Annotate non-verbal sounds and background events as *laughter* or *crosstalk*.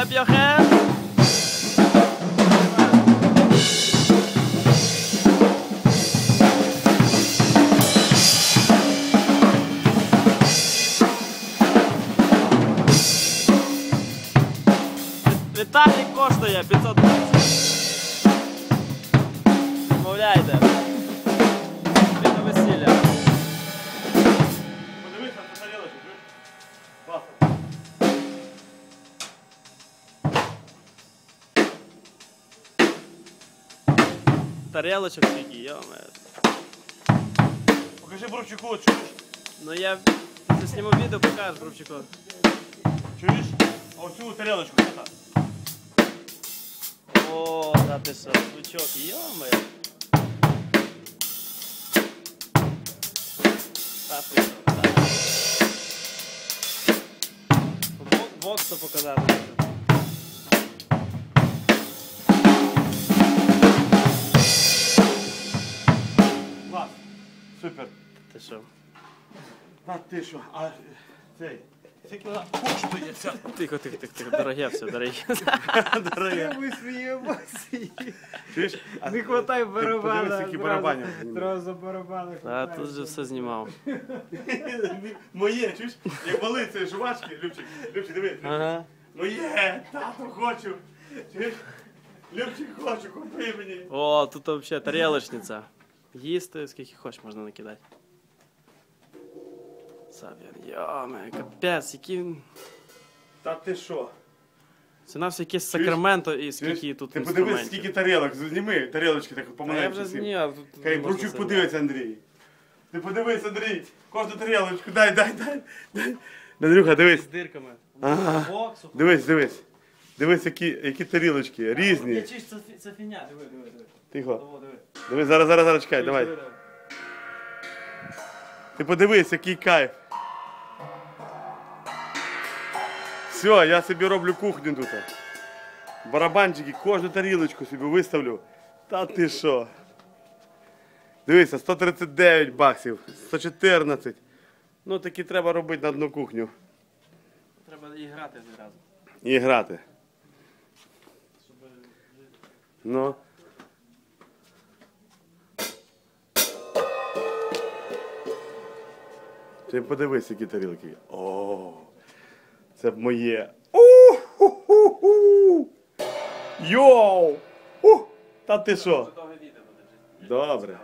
Clap your hands. Вітальник коштує 500 баксів. Тарелочок скільки, йоме. Покажи Бровчику, чуєш? Ну я ти зніму відео, покажеш, Бровчику. Чуєш? А Оцю тарілочку, ота. О, та ти що, звучок, йоме. Та ти що, та. Бок- Боксу показати. Ти що? Ти що? А цей. Скільки вона коштує ця? Тихо, тихо, тихо, тихо, дороге все, дороге. *laughs* Дорога. Ми свої емоції. Чуєш? А Не хватай подивись, барабана. які зразу- барабанів. За барабани. А хватає. тут же все знімав. *laughs* Моє, чуєш? Як мали ці жувачки, Любчик, Любчик, диви. Ага. Моє, тату хочу. Чуєш? Любчик хочу, купи мені. О, тут взагалі тарелочниця. Їсти, скільки хочеш можна накидати. Савір, йоме, капець, які. Та ти що? Це на все якесь Сакраменто і скільки тут Ти подивись, скільки тарілок, зніми тарілочки так Та я вже всі. зняв. тут Хай можна Бручук це подивиться, Андрій. Ти подивись, Андрій. Кожну тарілочку, дай, дай, дай. дай. Андрюха, дивись. З дирками. Ага. Боксу. Дивись, дивись. Дивись, які, які тарілочки, Я різні. це, фі- це фіня, диви, диви, диви. Тихо. Диви. Дивись, зараз, зараз, зараз чекай, давай. Диви, диви. Ти подивись, який кайф. Все, я собі роблю кухню тут. Барабанчики, кожну тарілочку собі виставлю. Та ти що? Дивися, 139 баксів, 114. Ну такі треба робити на одну кухню Треба і грати зразу. і грати. Ну. Ти подивись, які тарілки. О, це моє. У-ху-ху-ху! Йоу! Та ти що? Добре.